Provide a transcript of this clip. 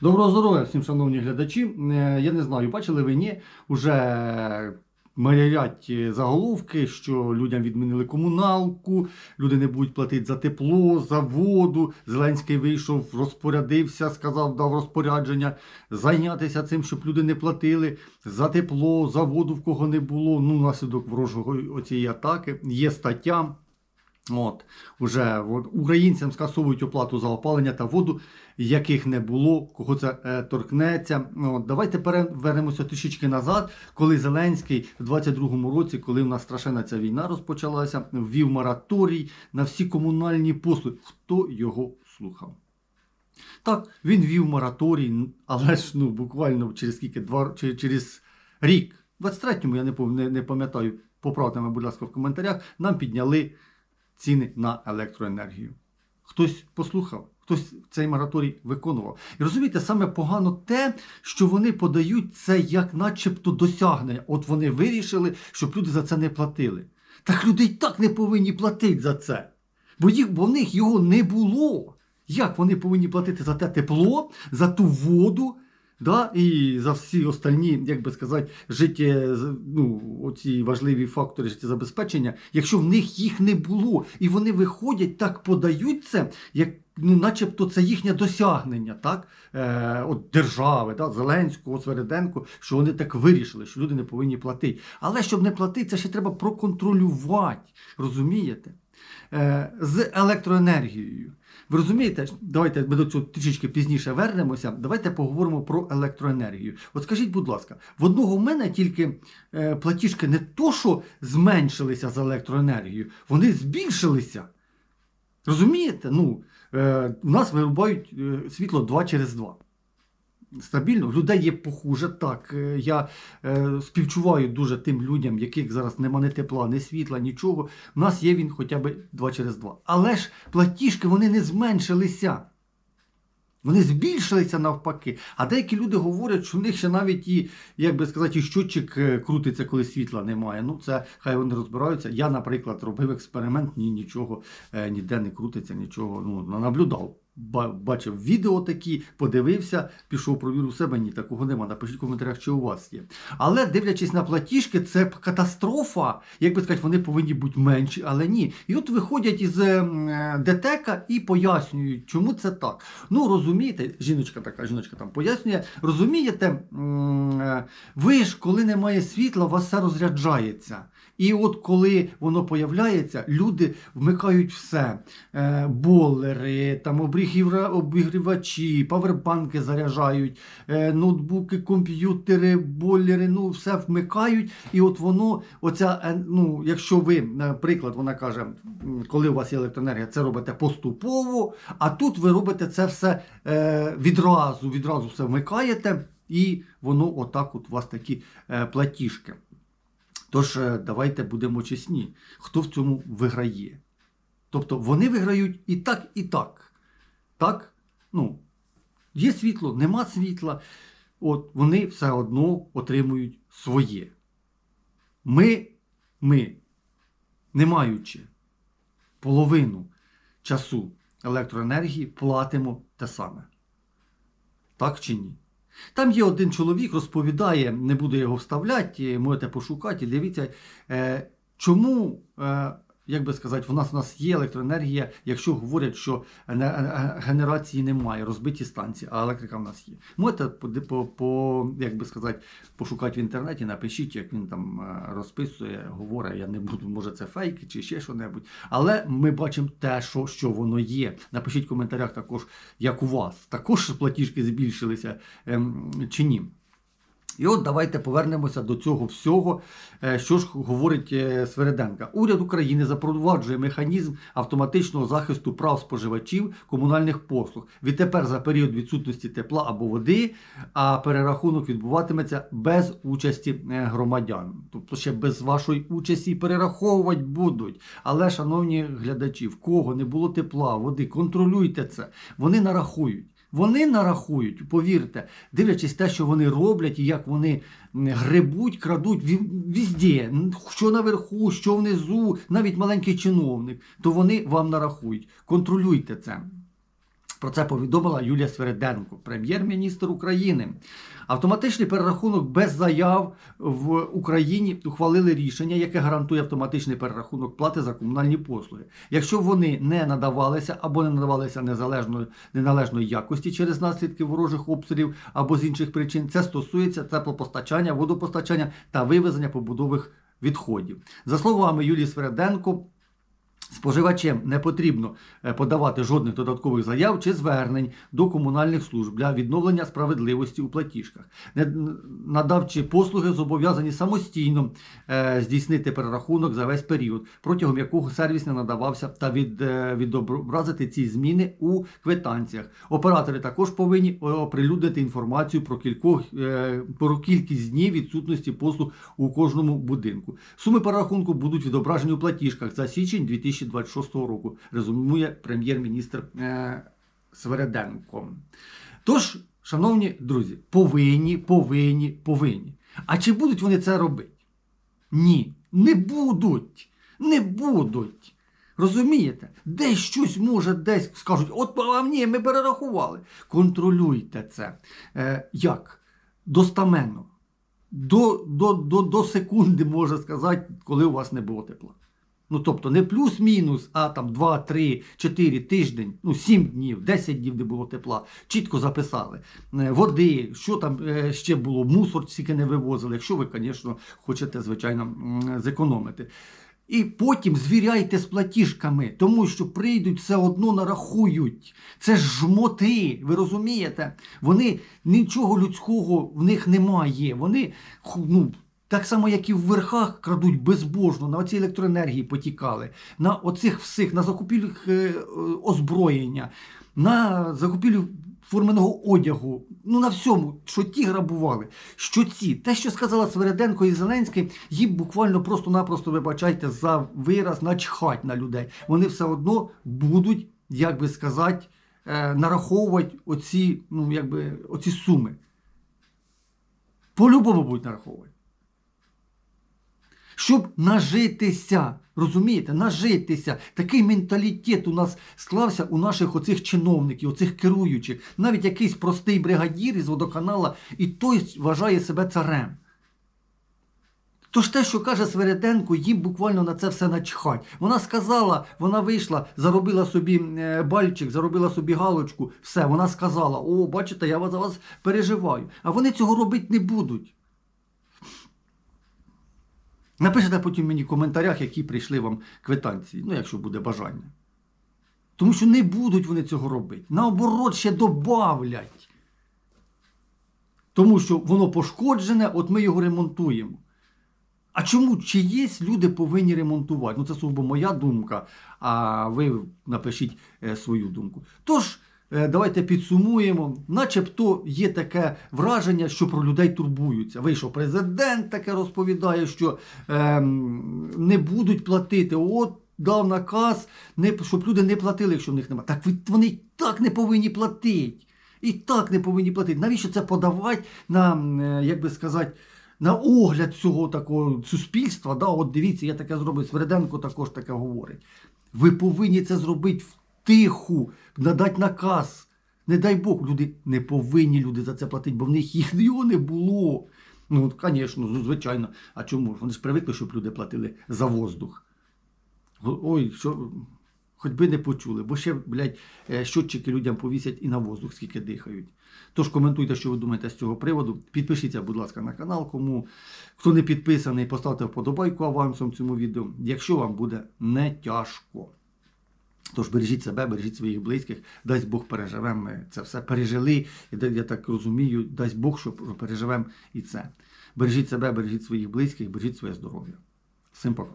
Доброго здоров'я всім, шановні глядачі. Е, Я не знаю, бачили ви ні, уже марять заголовки, що людям відмінили комуналку, люди не будуть платити за тепло, за воду. Зеленський вийшов, розпорядився, сказав, дав розпорядження зайнятися цим, щоб люди не платили за тепло, за воду, в кого не було. Ну, наслідок ворожої оцієї атаки. Є стаття. От, уже українцям скасовують оплату за опалення та воду, яких не було, кого це е, торкнеться. От, давайте перевернемося трішечки назад, коли Зеленський в 22-му році, коли в нас страшенна ця війна розпочалася, ввів мораторій на всі комунальні послуги. Хто його слухав? Так, він ввів мораторій, але ж ну, буквально через скільки, два, через рік, в 23-му, я не, не, не пам'ятаю, поправте мене, будь ласка, в коментарях, нам підняли ціни на електроенергію. Хтось послухав, хтось цей мораторій виконував. І розумієте, саме погано те, що вони подають це як начебто досягнення. От вони вирішили, щоб люди за це не платили. Так люди й так не повинні платити за це. Бо, їх, бо в них його не було. Як вони повинні платити за те тепло, за ту воду, да, і за всі остальні, як би сказати, життя, ну, оці важливі фактори життєзабезпечення, якщо в них їх не було, і вони виходять, так подають це, як ну, начебто це їхнє досягнення, так? Е, от держави, да, Зеленського, Свереденко, що вони так вирішили, що люди не повинні платити. Але щоб не платити, це ще треба проконтролювати. Розумієте? Е, з електроенергією. Ви розумієте, давайте ми до цього трішечки пізніше вернемося. Давайте поговоримо про електроенергію. От скажіть, будь ласка, в одного в мене тільки е, платіжки не то, що зменшилися за електроенергію, вони збільшилися. Розумієте? Ну, е, у нас вирубають е, світло 2 через 2. Стабільно, людей є похуже. Так, е, я е, співчуваю дуже тим людям, яких зараз нема ні тепла, ні світла, нічого. У нас є він хоча б 2 через 2. Але ж платіжки вони не зменшилися. Вони збільшилися навпаки. А деякі люди говорять, що в них ще навіть і, як би сказати, і щотчик е, крутиться, коли світла немає. Ну, це хай вони розбираються. Я, наприклад, робив експеримент, ні, нічого е, ніде не крутиться, нічого. Ну, наблюдав. Ба- Бачив відео такі, подивився, пішов, провірив у себе. Ні, такого нема. Напишіть в коментарях, чи у вас є. Але дивлячись на платіжки, це катастрофа. Як би сказати, вони повинні бути менші, але ні. І от виходять із ем, ДТЕКа і пояснюють, чому це так. Ну, розумієте, жіночка така, жіночка там пояснює, розумієте, е, ви ж, коли немає світла, у вас все розряджається. І от коли воно появляється, люди вмикають все: Е, болери, там обігріва- обігрівачі, павербанки заряджають, е, ноутбуки, комп'ютери, бойлери, ну все вмикають. І от воно, оця, е, ну, якщо ви, наприклад, вона каже, коли у вас є електроенергія, це робите поступово, а тут ви робите це все відразу, відразу все вмикаєте, і воно отак от у вас такі платіжки. Тож е, давайте будемо чесні, хто в цьому виграє. Тобто вони виграють і так, і так. Так? Ну, є світло, нема світла. От вони все одно отримують своє. Ми, ми, не маючи половину часу електроенергії, платимо те саме. Так чи ні? Там є один чоловік, розповідає, не буду його вставляти, можете пошукати, дивіться, е, чому, е, як би сказати, в нас у нас є електроенергія, якщо говорять, що е, генерації немає, розбиті станції, а електрика в нас є. Можете по, по, як би сказати, пошукати в інтернеті, напишіть, як він там е, розписує, говорить, я не буду, може це фейки чи ще що-небудь. Але ми бачимо те, що, що воно є. Напишіть в коментарях також, як у вас. Також платіжки збільшилися ем, чи ні. І от давайте повернемося до цього всього, е, що ж говорить е, Свереденка. Уряд України запроваджує механізм автоматичного захисту прав споживачів комунальних послуг. Відтепер за період відсутності тепла або води, а перерахунок відбуватиметься без участі е, громадян. Тобто ще без вашої участі перераховувати будуть. Але, шановні глядачі, в кого не було тепла, води, контролюйте це. Вони нарахують. Вони нарахують, повірте, дивлячись те, що вони роблять і як вони грибуть, крадуть ві- візде, що наверху, що внизу, навіть маленький чиновник, то вони вам нарахують. Контролюйте це. Про це повідомила Юлія Свереденко, прем'єр-міністр України. Автоматичний перерахунок без заяв в Україні ухвалили рішення, яке гарантує автоматичний перерахунок плати за комунальні послуги. Якщо вони не надавалися або не надавалися незалежної неналежної якості через наслідки ворожих обстрілів або з інших причин, це стосується теплопостачання, водопостачання та вивезення побудових відходів. За словами Юлії Свереденко. Споживачем не потрібно е, подавати жодних додаткових заяв чи звернень до комунальних служб для відновлення справедливості у платіжках. Надавчі послуги зобов'язані самостійно е, здійснити перерахунок за весь період, протягом якого сервіс не надавався, та е, відобразити ці зміни у квитанціях. Оператори також повинні оприлюднити інформацію про кількох про кількість днів відсутності послуг у кожному будинку. Суми перерахунку будуть відображені у платіжках за січень 2026 року, резюмує прем'єр-міністр е, Свереденко. Тож, шановні друзі, повинні, повинні, повинні. А чи будуть вони це робити? Ні, не будуть. Не будуть. Розумієте? Десь щось може, десь скажуть, от а ні, ми перерахували. Контролюйте це. Е, як? Достаменно. До, до, до, до секунди можна сказати, коли у вас не було тепла. Ну, тобто не плюс-мінус, а там 2, 3, 4 тиждень, ну 7 днів, 10 днів не було тепла. Чітко записали. Е, Води, що там е, ще було, мусор стільки не вивозили, якщо ви, звісно, хочете, звичайно, зекономити. І потім звіряйте з платіжками, тому що прийдуть все одно нарахують. Це ж жмоти, ви розумієте? Вони нічого людського в них немає. Вони ну, так само, як і в верхах крадуть безбожно, на оцій електроенергії потікали, на оцих всіх, на закупівлю е, е, озброєння, на закупівлю форменого одягу, ну на всьому, що ті грабували, що ці. Те, що сказала Свереденко і Зеленський, їм буквально просто-напросто, вибачайте, за вираз начхать на людей. Вони все одно будуть, як би сказати, е, нараховувати оці, ну, якби, оці суми. По-любому будуть нараховувати. Щоб нажитися, розумієте, нажитися. Такий менталітет у нас склався у наших оцих чиновників, оцих керуючих. Навіть якийсь простий бригадір із водоканала, і той вважає себе царем. Тож те, що каже Свереденко, їм буквально на це все начхать. Вона сказала, вона вийшла, заробила собі е, бальчик, заробила собі галочку, все, вона сказала: о, бачите, я за вас переживаю. А вони цього робити не будуть. Напишете потім мені в коментарях, які прийшли вам квитанції, ну, якщо буде бажання. Тому що не будуть вони цього робити. Наоборот, ще добавлять. Тому що воно пошкоджене, от ми його ремонтуємо. А чому чи є люди повинні ремонтувати? Ну, це сугубо моя думка, а ви напишіть е, свою думку. Тож, давайте підсумуємо. Начебто є таке враження, що про людей турбуються. Вийшов президент, таке розповідає, що ем, не будуть платити. От дав наказ, не, щоб люди не платили, якщо в них немає. Так вони і так не повинні платити. І так не повинні платити. Навіщо це подавати на, е, як би сказати, на огляд цього такого суспільства? Да? От дивіться, я таке зробив. Свереденко також таке говорить. Ви повинні це зробити втиху, надати наказ. Не дай Бог, люди не повинні люди за це платити, бо в них їх його не було. Ну, звісно, ну, звичайно. А чому? Вони ж привикли, щоб люди платили за воздух. Ой, що. Хоч би не почули, бо ще, блядь, е, щотчики людям повісять і на воздух, скільки дихають. Тож коментуйте, що ви думаєте з цього приводу. Підпишіться, будь ласка, на канал. Кому хто не підписаний, поставте вподобайку авансом цьому відео, якщо вам буде не тяжко. Тож бережіть себе, бережіть своїх близьких, дасть Бог переживемо. Ми це все пережили. І я так розумію, дасть Бог, що переживемо і це. Бережіть себе, бережіть своїх близьких, бережіть своє здоров'я. Всім пока.